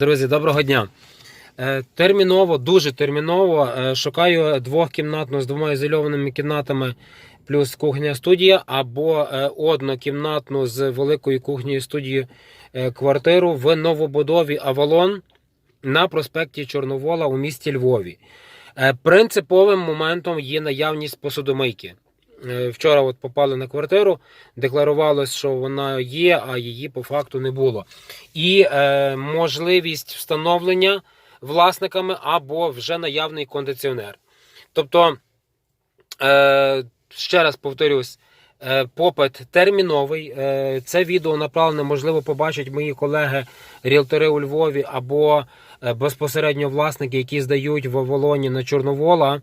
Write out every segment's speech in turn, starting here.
Друзі, доброго дня. Е, Терміново, дуже терміново е, шукаю двохкімнатну з двома ізольованими кімнатами плюс кухня студія або е, однокімнатну з великою кухнею студією квартиру в новобудові Авалон на проспекті Чорновола у місті Львові. Принциповим моментом є наявність посудомийки. Е, Вчора от попали на квартиру, декларувалось, що вона є, а її по факту не було. І е, можливість встановлення власниками або вже наявний кондиціонер. Тобто, е, ще раз повторюсь, е, попит терміновий. Е, це відео направлене, можливо, побачать мої колеги ріелтори у Львові або е, безпосередньо власники, які здають в Авалоні на Чорновола.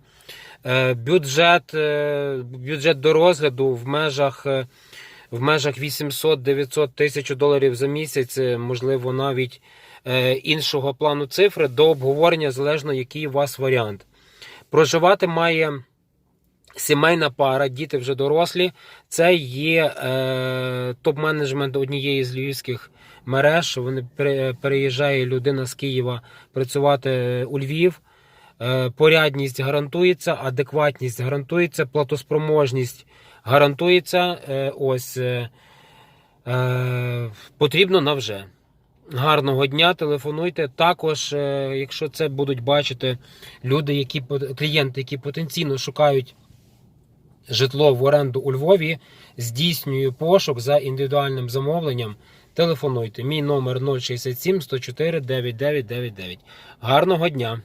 Е, Бюджет, е, бюджет до розгляду в межах, е, в межах 800-900 тисяч доларів за місяць, можливо, навіть іншого плану цифри до обговорення, залежно який у вас варіант. Проживати має сімейна пара, діти вже дорослі. Це є топ-менеджмент однієї з львівських мереж. Вони переїжджає людина з Києва працювати у Львів. Е, порядність гарантується, адекватність гарантується, платоспроможність гарантується. Е, ось е, потрібно на вже. Гарного дня, телефонуйте. Також, якщо це будуть бачити люди, які клієнти, які потенційно шукають житло в оренду у Львові, здійснюю пошук за індивідуальним замовленням. Телефонуйте. Мій номер 067 104 9999. Гарного дня!